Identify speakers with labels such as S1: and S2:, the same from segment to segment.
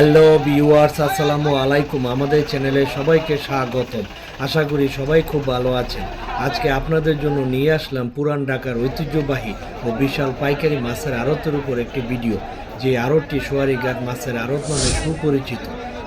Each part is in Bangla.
S1: হ্যালো ভিউয়ার্স, আসসালামু আলাইকুম। আমাদের চ্যানেলে সবাইকে স্বাগত আশা করি সবাই খুব ভালো আছেন। আজকে আপনাদের জন্য নিয়ে আসলাম পুরান ঢাকার ঐতিহ্যবাহী ও বিশাল পাইকারি মাছের আড়তের উপর একটি ভিডিও, যে আড়তটি সোয়ারিঘাট মাছের আড়ত নামে সুপরিচিত।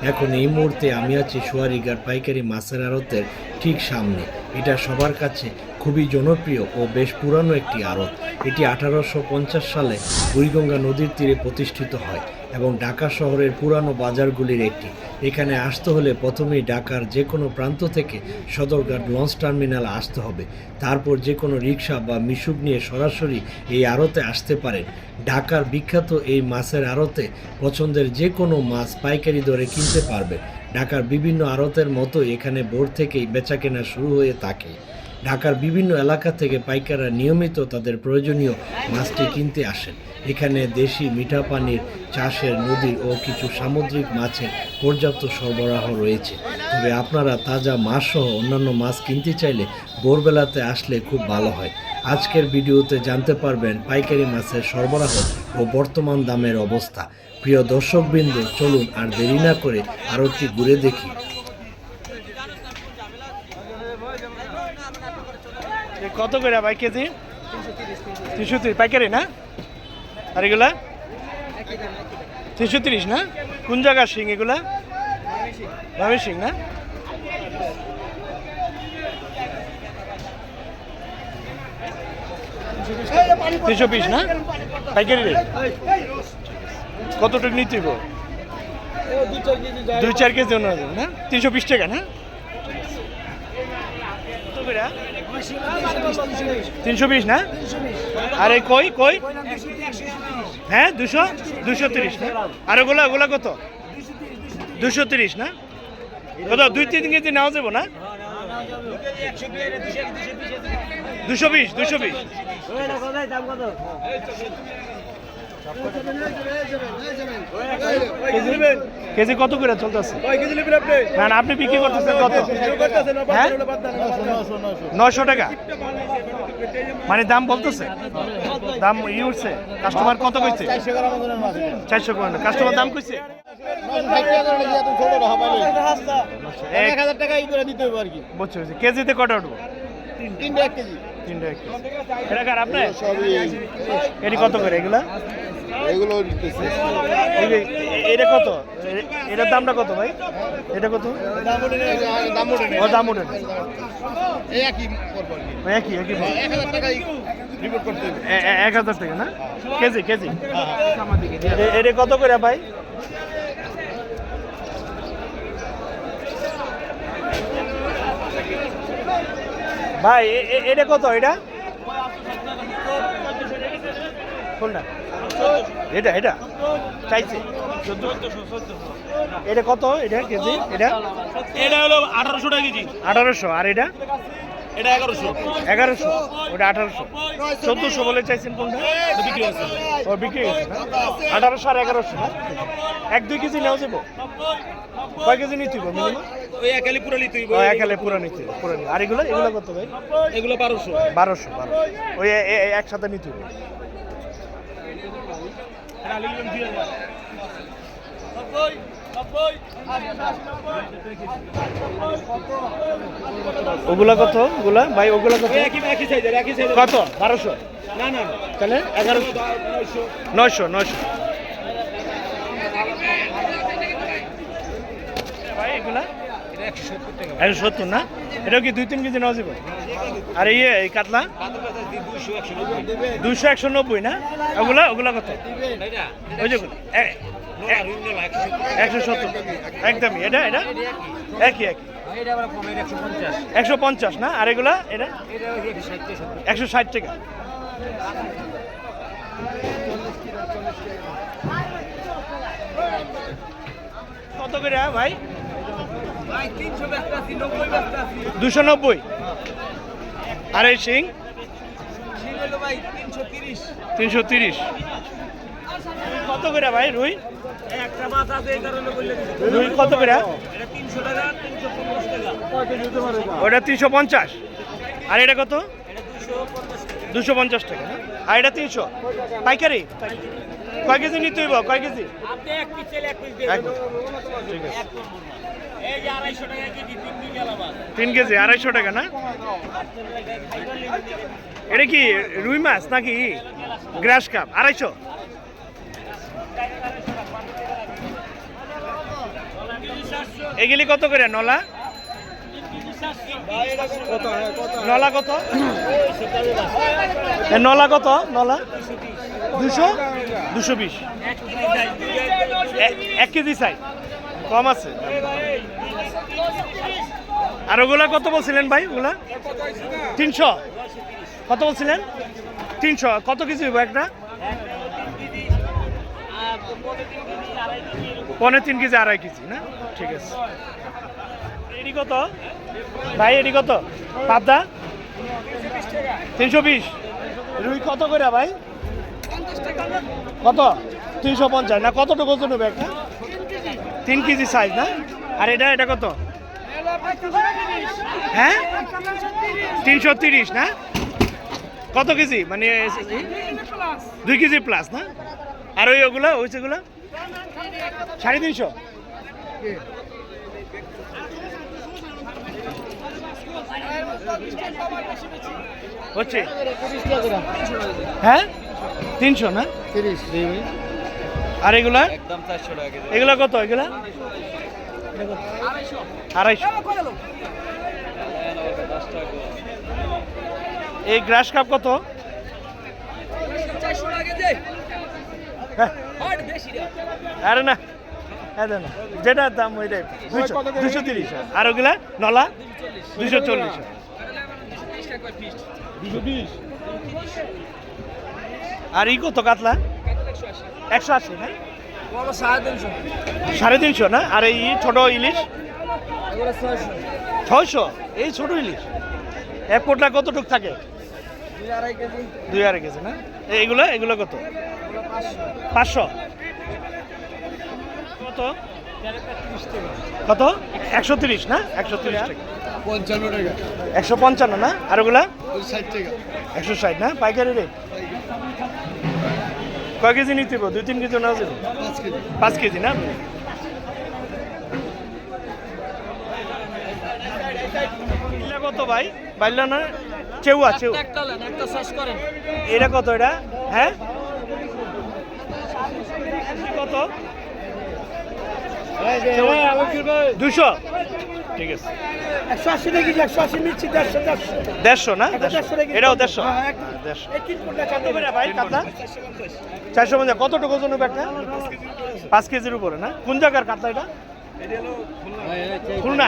S1: এখন এই মুহূর্তে আমি আছি সোয়ারিঘাট পাইকারি মাছের আড়তের ঠিক সামনে। এটা সবার কাছে খুবই জনপ্রিয় ও বেশ পুরানো একটি আড়ত। এটি আঠারোশো পঞ্চাশ সালে বুড়িগঙ্গা নদীর তীরে প্রতিষ্ঠিত হয়। এবং ঢাকা শহরের পুরানো বাজারগুলির একটি। এখানে আসতে হলে প্রথমেই ঢাকার যে কোনো প্রান্ত থেকে সদরঘাট লঞ্চ টার্মিনাল আসতে হবে। তারপর যে কোনো রিক্সা বা মিশুক নিয়ে সরাসরি এই আড়তে আসতে পারেন। ঢাকার বিখ্যাত এই মাছের আড়তে পছন্দের যে কোনো মাছ পাইকারি দরে কিনতে পারবে ঢাকার বিভিন্ন আড়তের মতো এখানে ভোর থেকেই বেচাকেনা শুরু হয়ে থাকে। ঢাকার বিভিন্ন এলাকা থেকে পাইকাররা নিয়মিত তাদের প্রয়োজনীয় মাছটি কিনতে আসেন। এখানে দেশি মিঠা পানির চাষের নদীর ও কিছু সামুদ্রিক মাছের পর্যাপ্ত সরবরাহ রয়েছে। তবে আপনারা তাজা মাছ সহ অন্যান্য মাছ কিনতে চাইলে ভোরবেলাতে আসলে খুব ভালো হয়। আজকের ভিডিওতে জানতে পারবেন পাইকারি মাছের সরবরাহ ও বর্তমান দামের অবস্থা। প্রিয় দর্শকবৃন্দ, চলুন আর দেরি না করে আরও একটি ঘুরে দেখি।
S2: কত করে ভাই কেজি? তিনশো তিরিশ। পাইকারি না? আর এগুলা? তিনশো তিরিশ, না? কোন জায়গার সিং এগুলা? ভাবে সিং না? তিনশো পিস না? পাইকারি রেট? কতটুকু নিতে? দুই চার কেজি না? তিনশো পিস টাকা, না? তিনশো বিশ, না? আর এই কই কই? হ্যাঁ দুশো দুশো তিরিশ, না? আর ওগুলা ওগুলা কত? দুশো তিরিশ, না? কত, দুই তিন কেজি নেওয়া যাব, না? দুশো বিশ দুশো বিশ। কেজি- কেজি কত করে চলতেছে? না আপনি বিক্রি করতেছেন কত? হ্যাঁ? নয়শো টাকা? মানে দাম বলতেছে? দাম ই উঠছে। কাস্টমার কত কইছে? চারশো করে কাস্টমার দাম কইছে? এক। কেজিতে কটা উঠবো? তিনটা এক কেজি। এটা কার আপনার? এটি কত করে এগুলা?
S3: এগুলো
S2: এই যে, এটা কত? এটার দামটা কত ভাই? এটা কত?
S3: দাম ওঠে
S2: ও দাম।
S3: এই একই
S2: একই।
S3: এক হাজার টাকাই রিপোর্ট করতে
S2: এক হাজার টাকা না? KG KG. এ- এটা কত করে ভাই? ভাই এটা কত এটা? কোনটা? এটা এটা। চাইছে। এটা কত? এটা কেজি? এটা?
S4: এটা হলো আঠারোশো টাকা কেজি।
S2: আঠারোশো। আর এটা?
S4: এটা এগারোশো।
S2: এগারোশো। ওটা আঠারোশো। চোদ্দোশো বলে চাইছেন কোনটা?
S4: বিক্রি হচ্ছে
S2: ও বিক্রি গেছে আঠারোশো আর এগারোশো। এক দুই কেজি নেওয়া যাব? কয় কেজি নিতে হবে মিনিমাম?
S4: ওই একালি পুরো লিতে হইব।
S2: ও একালে পুরো নিতে পুরো আর এগুলো? এগুলো কত ভাই?
S4: এগুলো বারোশো।
S2: বারোশো বারোশো। ওই একসাথে নিতে হবে ওগুলা কত? ওগুলা? ভাই ওগুলা কত? কত? বারোশো?
S4: না না না।
S2: তাহলে এগারোশো। নয়শো নয়শো ভাই এগুলা
S4: এটা একশো সত্তর
S2: না? এটাও কি দুই তিন কেজি নেওয়া যাবে? আর ইয়ে এই কাতলা?
S4: দুশো একশো নব্বই
S2: না? ওগুলা ওগুলা কত? ওই যে একশো সত্তর। একদমই। এটা এটা? একই একই।
S4: এটা একশো পঞ্চাশ
S2: না? আর এগুলা? এটা
S4: এটা? একশো ষাট
S2: টাকা। কত করে, ভাই? দুশো নব্বই। আর এই শিং?
S4: ভাই তিনশো তিরিশ।
S2: কত করে ভাই রুই। রুই কত করে? ওটা তিনশো পঞ্চাশ। আর এটা কত?
S4: দুশো পঞ্চাশ টাকা?
S2: আর এটা তিনশো। পাইকারি? কয় কেজি নিতে হইব? কয় কেজি। ঠিক আছে।
S4: তিন
S2: কেজি আড়াইশো টাকা না? এটা কি রুই মাছ নাকি? গ্রাস কাপ, আড়াইশো? এগুলি কত করে, নলা? নলা কত? নলা কত, নলা? দুশো? দুশো বিশ। এক কেজি চাই। কম আছে। আর ওগুলা কত বলছিলেন ভাই ওগুলা? তিনশো। কত বলছিলেন? তিনশো। কত কেজি একটা? পনে তিন কেজি, আড়াই কেজি, না? ঠিক আছে। এটি কত? ভাই, এটি কত? পাবদা? তিনশো বিশ। রুই কত করে ভাই? কত? তিনশো পঞ্চাশ। না, কতটুকু হবে একটা? তিন কেজি সাইজ না? আর এটা এটা কত? হ্যাঁ? তিনশো তিরিশ, না? কত কেজি? মানে দুই কেজি প্লাস না? আর ওই ওগুলো, ওই সেগুলো? সাড়ে তিনশো? হচ্ছে? হ্যাঁ? তিনশো, না? আর এগুলা? এগুলা কত? এগুলা? আড়াইশো। এই গ্রাস কাপ কত? হ্যাঁ। আরে না আরে না। যেটার দাম ওইটাই। দুশো দুশো তিরিশ। আর ওগুলা? নলা? দুশো চল্লিশ। আর ই কত কাতলা? একশো আশি না সাড়ে তিনশো। না? আর এই ছোট ইলিশ? ছয়শো। এই ছোট ইলিশ? এক পোটলা কতটুক থাকে? দুই আড়াই কেজি। না? এইগুলো এগুলো? কত? পাঁচশো। কত? কত? একশো তিরিশ না? একশো তিরিশ টাকা।
S3: পঞ্চান্ন টাকা।
S2: একশো পঞ্চান্ন না? আর ওগুলা?
S3: ষাট টাকা।
S2: একশো ষাট না? পাইকারি রেট? কয় কেজি নিতে দুই তিন কেজি না যাবে?
S3: পাঁচ কেজি।
S2: না? কত ভাই? বাইলা না? চেউয়া চেউ। এটা কত এটা? হ্যাঁ? কত? দুশো? ঠিক আছে।
S5: একশো আশি দেখি একশো আশি নিচ্ছি দেড়শো দেড়শো।
S2: দেড়শো না? এটাও দেড়শো।
S5: হ্যাঁ,
S2: চারশো পঞ্চাশ। কতটুকু ওজন একটা? পাঁচ কেজির উপরে না? কোন জায়গার কাতলা এটা? খুলনা।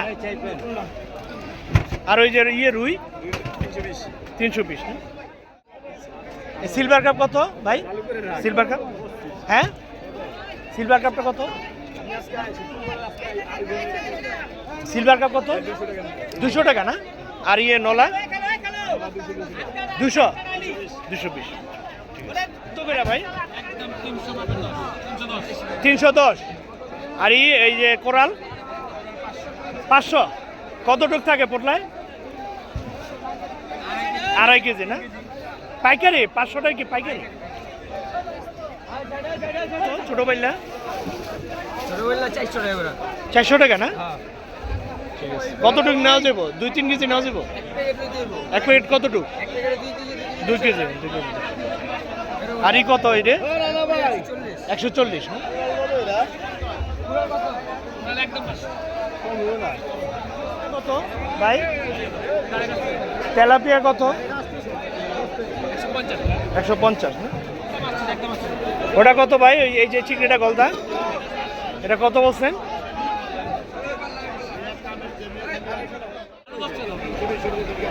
S2: আর ওই যে ইয়ে রুই? তিনশো পিস না? সিলভার কাপ কত ভাই? সিলভার কাপ হ্যাঁ? সিলভার কাপটা কত? সিলভার কাপ কত? দুশো টাকা না? আর ইয়ে নলা? দুশো? দুশো বিশ। ভাই? তিনশো দশ। আর এই যে কোরাল? পাঁচশো। কতটুক থাকে পোটলায়? আড়াই কেজি না? পাইকারি? পাঁচশো টাকা কি পাইকারি? ছোট পাইলা?
S4: চারশো টাকা
S2: না? ঠিক আছে। কতটুক নেওয়া যাব? দুই তিন কেজি নেওয়া যাব? এক প্লেট কতটুক? দুই কেজি দুই কেজি। আর ই কত এই রে? একশো চল্লিশ কত? ভাই? তেলাপিয়া কত? একশো পঞ্চাশ ওটা কত ভাই? ওই- এই যে চিংড়িটা গলদা? এটা কত বলছেন?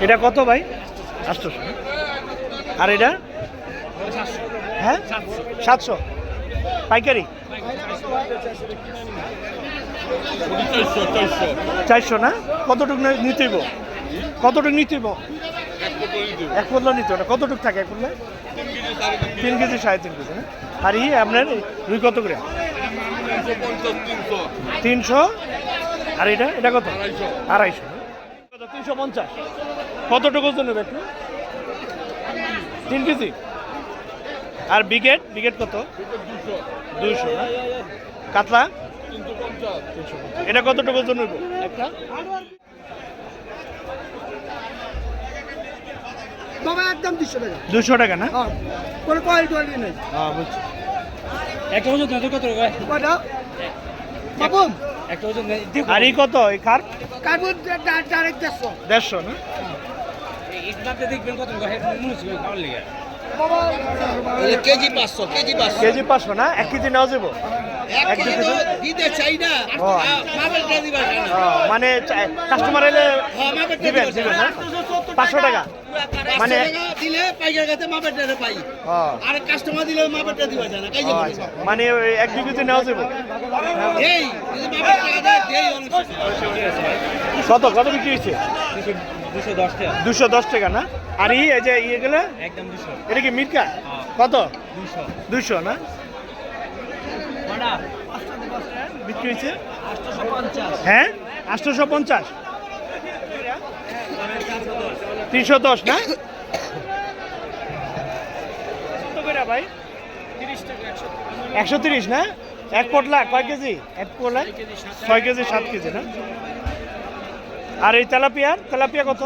S2: এটা কত ভাই? আটশোশো আর এটা? হ্যাঁ? সাতশো। পাইকারি? চারশো না? কতটুক নিতে হইব? কতটুক নিতে হইব? এক পদলা নিতে হবে কতটুক থাকে এক পদলা তিন কেজি সাড়ে তিন কেজি না? আর ই আপনার রুই কত করে? তিনশো আর এটা? এটা কত? আড়াইশো? কত তিনশো পঞ্চাশ। কতটুকু নেবে একটু তিন কেজি? আর বিকেট? বিকেট কত? দুইশো। না কাতলা? এটা কতটুকু হইব? একটা।
S5: বাবা একদম দুশো টাকা।
S2: দুশো টাকা না?
S5: হ্যাঁ। কোনো কোয়ালিটি কোয়ালিটি নেই।
S2: হ্যাঁ বুঝছি।
S4: একটা ওজন কত কত করে
S5: কয়টা বাবু
S4: একটা ওজন
S2: আর এই কত? এই খার
S5: কার্বন ডাইরেক্ট দেড়শো।
S2: দেড়শো না?
S4: ইসলামতে দেখবেন কত মনে হচ্ছে খাওয়ার লেগে
S3: কেজি পাঁচশো কেজি পাঁচশো।
S2: কেজি পাঁচশো না? এক কেজি নেওয়া যাব? মানে কাস্টমার এলে
S3: হ্যাঁ,
S2: দিবেন দিবেন না? পাঁচশো টাকা। মানে
S3: দিলে পাইকার কাছে মাপেরটা পাই। আর কাস্টমার দিলে মাপেরটা দিবা যায় না
S2: মানে ওই এক দু কেজি নেওয়া যাব?
S3: এই মাপের টাকা দেয় দেই অনেক
S2: কত কত বিক্রি হয়েছে?
S4: দুশো দশ টাকা।
S2: না? আর ই এই যে ইয়ে গেলে?
S4: একদম দুশো।
S2: এটা কি মিটকা কত?
S4: দুশো।
S2: দুশো না? বিক্রি হয়েছে? হ্যাঁ? আটশোশো পঞ্চাশ। তিনশো দশ না? ভাই? একশো তিরিশ। না? এক পটলা কয় কেজি? এক পটলা? ছয় কেজি সাত কেজি। না? আর এই তেলাপিয়া তেলাপিয়া কত?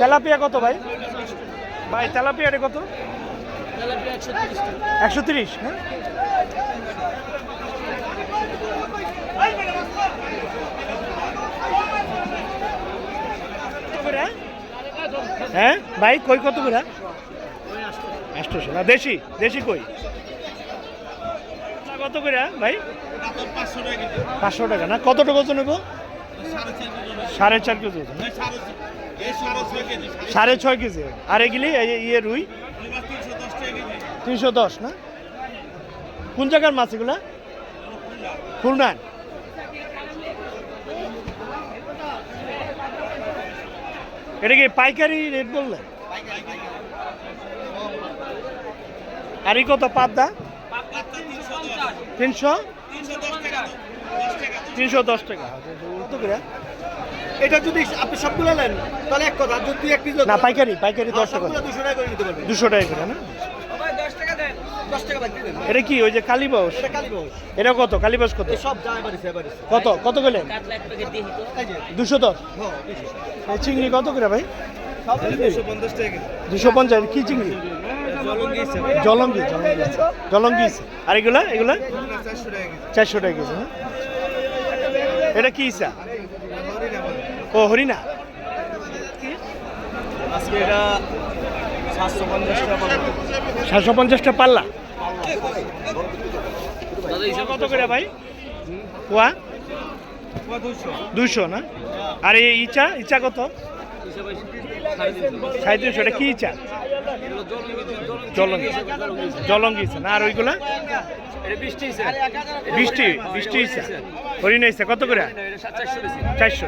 S2: তেলাপিয়া কত ভাই? ভাই তেলাপিয়াটা কত? একশো তিরিশ। হ্যাঁ কত করে? হ্যাঁ? ভাই, কই কত করে আষ্টশো। না, দেশি দেশি কই? কত করে ভাই? পাঁচশো টাকা। না কত টাকা নেব সাড়ে চার কেজি সাড়ে ছয় কেজি। আর এগুলি ইয়ে রুই? তিনশো দশ, না? কোন জায়গার মাছ এগুলা? খুলনার। এটা কি পাইকারি রেট বললেন আর কত পাবদা? তিনশো? তিনশো দশ টাকা।
S5: এটা যদি আপনি সবগুলো নেন তাহলে এক কথা যদি এক পিস
S2: না পাইকারি পাইকারি দশ টাকা।
S5: দুশো টাকা করে নিতে পারবেন।
S2: দুশো টাকা করে না
S5: দশ টাকা বাদ দিবেন
S2: এটা কি ওই যে কালীবাস
S5: এটা
S2: কত কালীবাস কত?
S5: সব যায় বাড়িছে বাড়িছে
S2: কত কত গেলেন দুশো দশ?
S5: হ্যাঁ
S2: চিংড়ি কত করে ভাই? দুশো পঞ্চাশ কি চিংড়ি? জলঙ্গি জলঙ্গি জলঙ্গি আর এগুলা এগুলা? চারশো টাকা কেজি। এটা কি ইসা? ও হরিণা?
S4: আজকে এটা সাতশো
S2: পঞ্চাশটা পাল্লা। কত করে ভাই? কুয়া দুইশো, না? আর এই ইচা? ইচা কত? সাড়ে তিনশো এটা কি ইচা? জলঙ্গি জলঙ্গি না, আর ওইগুলা? বৃষ্টি বৃষ্টি হরিণা ইচা কত করে? চারশো।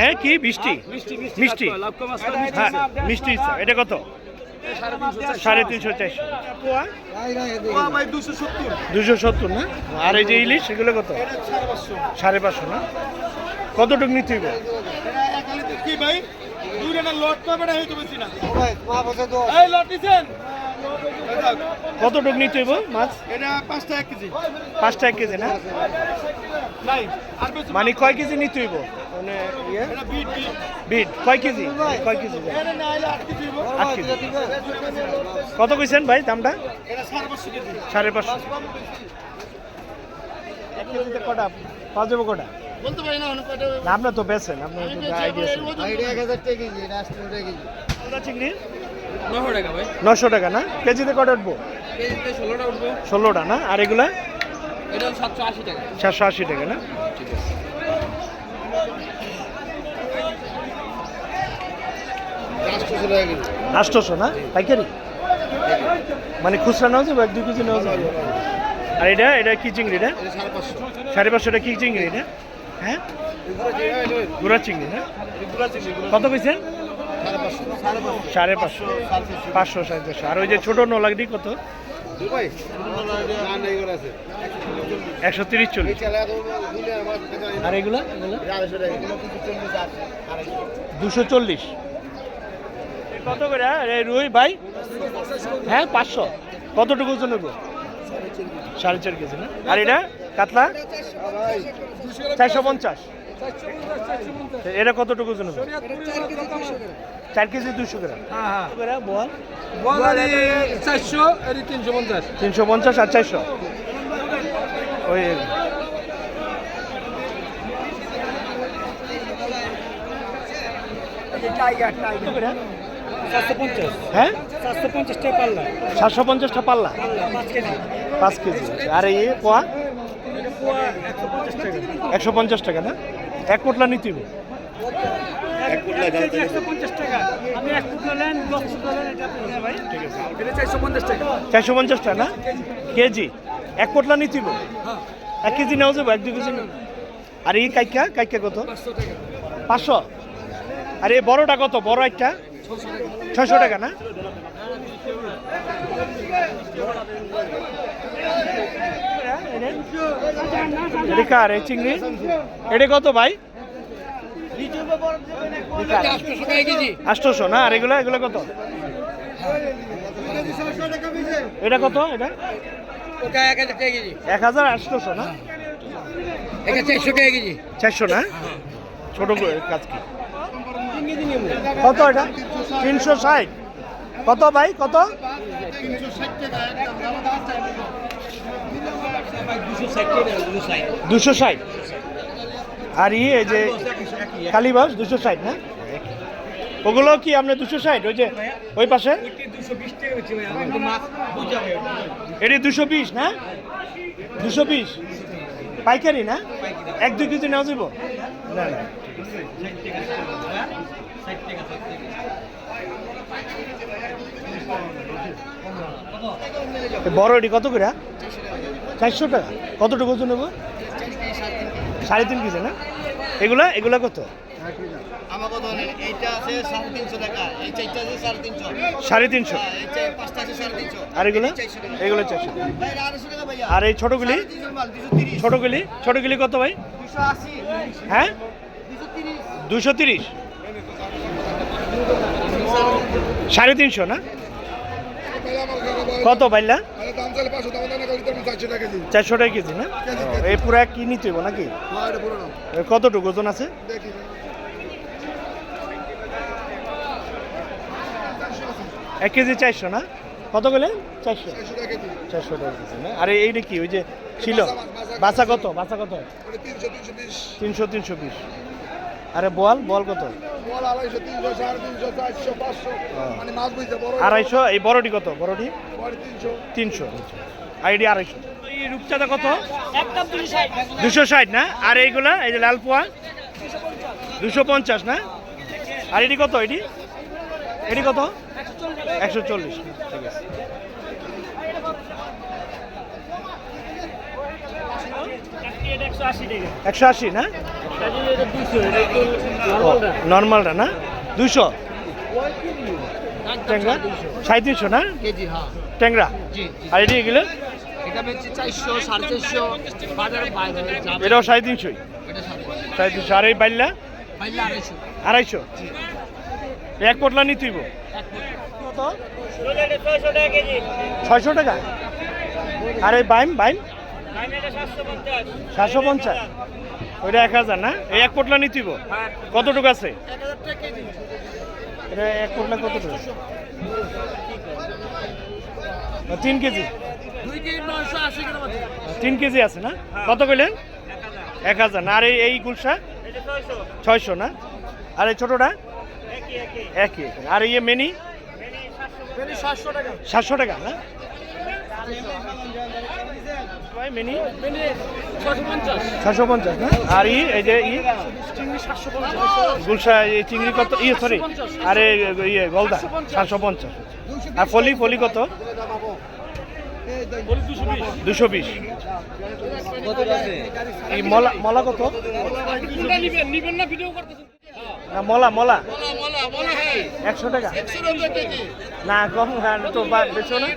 S2: হ্যাঁ কি বৃষ্টি? মিষ্টি হ্যাঁ মিষ্টি এটা কত? সাড়ে তিনশো চারশো। দুশো সত্তর। না? আর এই যে ইলিশ সেগুলো কত? সাড়ে পাঁচশো না? কতটুকু নিতে হইব?
S3: কি ভাই? দুইটা লট করবে না। হয়তো বেশি না
S5: দিছেন
S2: কতটুকু নিতে হইব মাছ?
S3: এটা পাঁচটা এক কেজি।
S2: পাঁচটা এক কেজি না?
S3: নাই আর বেশি
S2: মানে কয় কেজি নিতে হইব? মানে ইয়ে?
S3: এটা বিট
S2: কয় কেজি? কয় কেজি?
S3: আট কেজি হইব।
S2: আট কেজি। কত কইছেন ভাই দামটা?
S3: এটা সাড়ে পাঁচশো
S2: এক কেজিতে কটা? পাওয়া যাব কটা?
S3: বলতে পারি না
S2: আপনার তো বেছেন আপনার আইডিয়া আছে।
S3: আইডিয়া এক হাজার টাকা কেজি
S2: চিংড়ি?
S4: নশো টাকা ভাই।
S2: নশো টাকা না? কেজিতে কটা উঠবো?
S4: কেজিতে ষোলোটা
S2: না? আর এগুলা?
S4: এটা সাতশো আশি টাকা।
S2: না?
S3: টাকা
S2: না? পাইকারি? মানে খুচরা নেওয়া যাবে এক দুই কেজি নেওয়া যাবে আর এটা? এটা কি চিংড়ি এটা?
S3: এটা সাড়ে পাঁচশো।
S2: সাড়ে টাকা কি চিংড়ি এটা? হ্যাঁ? গুড়া চিংড়ি না? কত কইছেন?
S3: সাড়ে পাঁচশো। পাঁচশো।
S2: সাড়ে পাঁচশো। আর ওই যে ছোটো নলাগডি কত? একশো তিরিশ চল্লিশ। আর এগুলো? দুশো চল্লিশ কত করে? রুই ভাই? হ্যাঁ পাঁচশো। কতটুকু ওজন নেব? সাড়ে চার কেজি। না? আর এটা? কাতলা? চারশো পঞ্চাশ। এটা কতটুকু ওজন নেব চার কেজি দুশো গ্রাম। বল
S5: চারশো তিনশো পঞ্চাশ।
S2: তিনশো পঞ্চাশ আর চারশো। ওই হ্যাঁ? সাতশো পঞ্চাশটা পাল্লা।
S5: পাঁচ কেজি।
S2: আর এই পোয়া?
S5: একশো পঞ্চাশ টাকা।
S2: একশো পঞ্চাশ টাকা না? এক কোটলা নিতে। হবে
S5: আছে। এটা চারশো পঞ্চাশ টাকা।
S2: না? কেজি। এক কোটলা নিতে হবে এক কেজি নেওয়া যাব এক দু কেজি আর এই কাইকা কাইকা কত?
S5: পাঁচশো
S2: আর এই বড়টা কত? বড় একটা? ছয়শো টাকা না? এটা কার এই চিংড়ি। এটা কত ভাই?
S3: কেজি
S2: না? আর এগুলো এগুলো কত? এটা কত এটা?
S3: এক হাজার
S2: আটশোশো না?
S3: চারশো কেজি
S2: চারশো না? ছোট কাজ কি? কত এটা? তিনশো ষাট। কত ভাই? কত? দুশো ষাট আর ই এই যে কালীবাস দুশো ষাট না? ওগুলো কি আপনার দুশো ষাট ওই যে ওই পাশে? এটি দুশো বিশ না? দুশো বিশ? পাইকারি না? এক দুই কেজি নেওয়া যাব না না। বড় এটি কত করে? চারশো টাকা। কতটুকু ওজন নেব? সাড়ে তিন কেজি না? এগুলা এগুলা কত?
S3: আছে সাড়ে তিনশো
S2: আর এগুলো? এগুলো চারশো আর এই ছোটগুলি ছোটগুলি ছোটগুলি কত ভাই? হ্যাঁ?
S3: দুশো তিরিশ।
S2: সাড়ে তিনশো না? কত বাইলা চারশো টাকা কেজি। না? এই পুরা কি নিতে হইব নাকি? এ কতটুকু ওজন আছে? এক কেজি চারশো না? কত গেলে চারশো। চারশো টাকা কেজি। না? আর এইটা কি ওই যে ছিল? বাসা কত? বাসা কত? তিনশো তিনশো বিশ। আরে বল বল কত? আড়াইশো এই বড়টি কত? বড়টি? তিনশো। আইডি আড়াইশো। এই রূপচাঁদা কত?
S5: দুশো ষাট।
S2: না? আর এইগুলা এই যে লাল পোয়া দুশো পঞ্চাশ না? আর এটি কত এটি? এটি কত? একশো চল্লিশ। ঠিক আছে।
S5: একশো আশি
S2: না?
S5: নর্মালটা
S2: না? দুশো ট্যাংরা? সাড়ে তিনশো না?
S3: কেজি হ্যাঁ।
S2: ট্যাংরা?
S3: জি
S2: আর এটি এগুলো? এটাও সাড়ে তিনশোই
S3: সাড়ে
S2: তিনশো আর এই বাইল্লা
S3: আড়াইশো।
S2: এক পোটলা নিতেইব কত ছয়শো টাকা? আর এই বাইম বাইম? সাতশো পঞ্চাশ। ওইটা এক হাজার না? এই এক পোটলা নিতেইব কতটুকু আছে? এটা এক পোটলা কতটুকু? তিন কেজি? তিন কেজি আছে না? কত কইলেন? এক হাজার না। আর এই গুলশা ছয়শো। না? আর এই ছোটোটা? একই আর এই মেনি?
S5: সাতশো। টাকা।
S2: সাতশো টাকা না? ভাই মিনি?
S5: ছশো পঞ্চাশ
S2: আর ই এই যে ই? গুলশা এই চিংড়ি কত? ইয়ে সরি আর এই ইয়ে গলদা সাতশো পঞ্চাশ। আর ফলি ফলি কত? দুশো বিশ। এই মলা মলা কত?
S5: না
S2: মলা মলা। একশো টাকা? না কম তো বেশো না।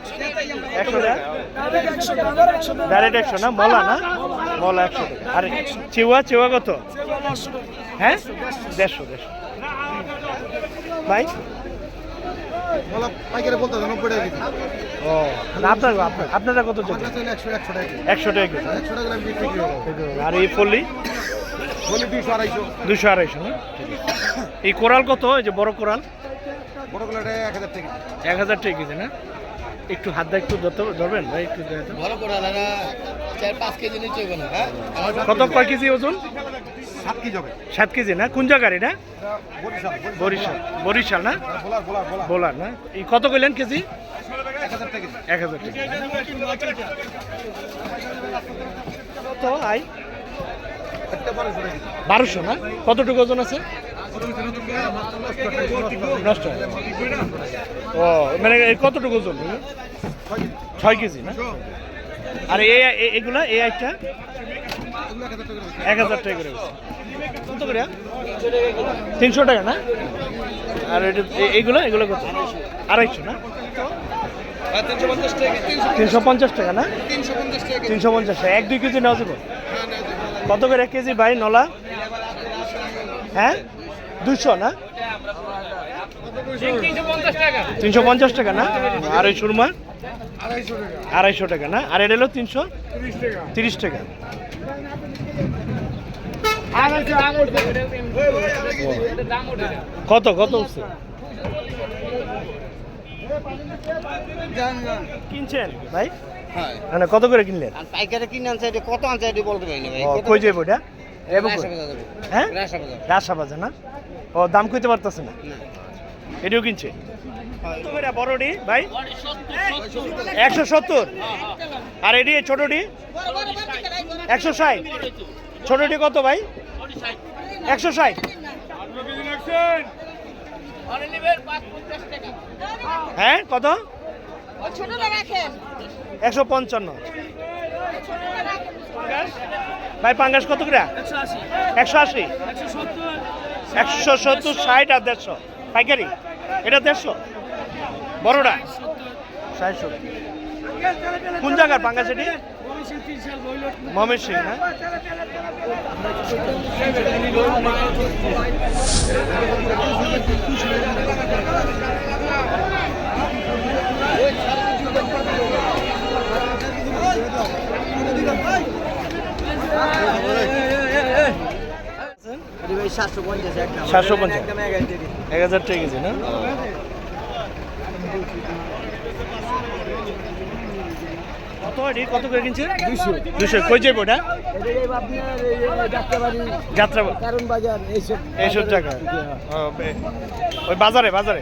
S2: একশো টাকা। ডাইরেক্ট একশো না? মলা না? মলা একশো টাকা। আর চেওয়া চেওয়া কত? হ্যাঁ? দেড়শো দেড়শো। ভাই? আপনার কত
S3: একশো টাকা।
S2: আর এই পল্লি
S3: বলি
S2: দুশো আড়াইশো। না? এই কোরাল কত? এই যে বড় কোরাল?
S3: বড় এক হাজার টাকা।
S2: এক হাজার টাকা কেজি না? একটু হাত দা একটু ধরবেন? ভাই একটু
S3: বড় করে চার পাঁচ কেজি নিচে না হ্যাঁ?
S2: কত কয় কেজি ওজন?
S3: সাত কেজি হবে।
S2: সাত কেজি না? কোন জায়গার এটা?
S3: বরিশাল
S2: বরিশাল। না?
S3: বলার
S2: না? এই কত কইলেন কেজি?
S3: এক হাজার টাকা। কেজি
S2: এক হাজার টাকা। কত আই।
S3: বারোশো
S2: না? কতটুকু ওজন আছে। ও মানে কতটুকু ওজন? ছয় কেজি না? আর এগুলা, এ একটা এক হাজার টাকা করে কত করে? তিনশো টাকা না? আর এটা, এ- এইগুলো এগুলো কত? আড়াইশো না
S3: তিনশো পঞ্চাশ টাকা
S2: না?
S3: তিনশো পঞ্চাশ টাকা।
S2: তিনশো পঞ্চাশ টাকা। এক দুই কেজি নেওয়া যাবে? কত করে এক কেজি ভাই নলা? হ্যাঁ? দুশো না? তিনশো পঞ্চাশ টাকা না? আর ওই সুরমা আড়াইশো টাকা না? আর এটা হলো তিনশো? তিরিশ টাকা। কত কত উঠছে কিনছেন ভাই? মানে কত করে কিনলেন?
S3: আর পাইকারি কিনে আনছে এটা কত আনছে এটা বলতে পারি না ভাই।
S2: কই যাব এটা? কই? হ্যাঁ?
S3: রাসা বাজার।
S2: না? ও দাম কইতে পারতেছে না? এটাও কিনছে? বড়ডি ভাই? একশো সত্তর? আর এডি ছোটডি একশো ষাট। কত ভাই? একশো ষাট। হ্যাঁ? কত?
S6: রাখেন?
S2: একশো পঞ্চান্ন। ভাই, পাঙ্গাস কত করে? একশো আশি। একশো সত্তর, ষাট আর দেড়শো। পাইকারি? এটা দেড়শো? বড়টা? ষাট কোন জায়গার পাঙ্গাস এটি? মমের সিং না
S3: সাতশো পঞ্চাশ।
S2: এক হাজার টাকা কেজি না? কত এটি? কত করে কিনছে? দুশো দুশো কই যাব ওটা যাত্রা
S3: কারণ বাজার এইসব
S2: এইসব জায়গা ওই বাজারে বাজারে।